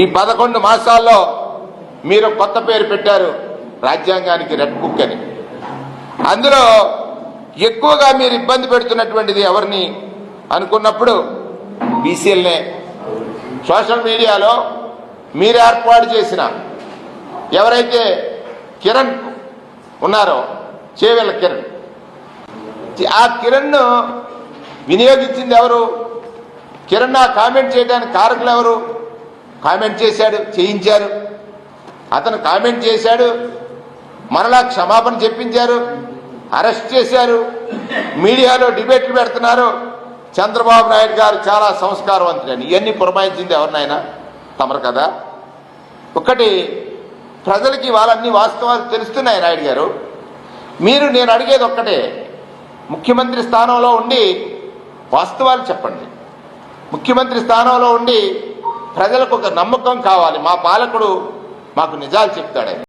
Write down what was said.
ఈ పదకొండు మాసాల్లో మీరు కొత్త పేరు పెట్టారు రాజ్యాంగానికి రెడ్ బుక్ అని. అందులో ఎక్కువగా మీరు ఇబ్బంది పెడుతున్నటువంటిది ఎవరిని అనుకున్నప్పుడు బీసీఎల్నే సోషల్ మీడియాలో మీరు ఏర్పాటు చేసిన ఎవరైతే కిరణ్ ఉన్నారో చేవెళ్ళ కిరణ్. ఆ కిరణ్ను వినియోగించింది ఎవరు? కిరణ్ ఆ కామెంట్ చేయడానికి కారకులు ఎవరు? కామెంట్ చేశాడు చేయించారు. అతను కామెంట్ చేశాడు మరలా క్షమాపణ చెప్పించారు అరెస్ట్ చేశారు మీడియాలో డిబేట్లు పెడుతున్నారు. చంద్రబాబు నాయుడు గారు చాలా సంస్కారవంతుడని ఇవన్నీ పురమాయించింది ఎవరినైనా? తమరు కదా? ఒకటి ప్రజలకి వాళ్ళన్ని వాస్తవాలు తెలుస్తున్నాయి నాయుడు గారు. మీరు నేను అడిగేది ఒక్కటే. ముఖ్యమంత్రి స్థానంలో ఉండి వాస్తవాలు చెప్పండి. ముఖ్యమంత్రి స్థానంలో ఉండి ప్రజలకు ఒక నమ్మకం కావాలి. మా పాలకుడు మాకు నిజాలు చెప్తాడే.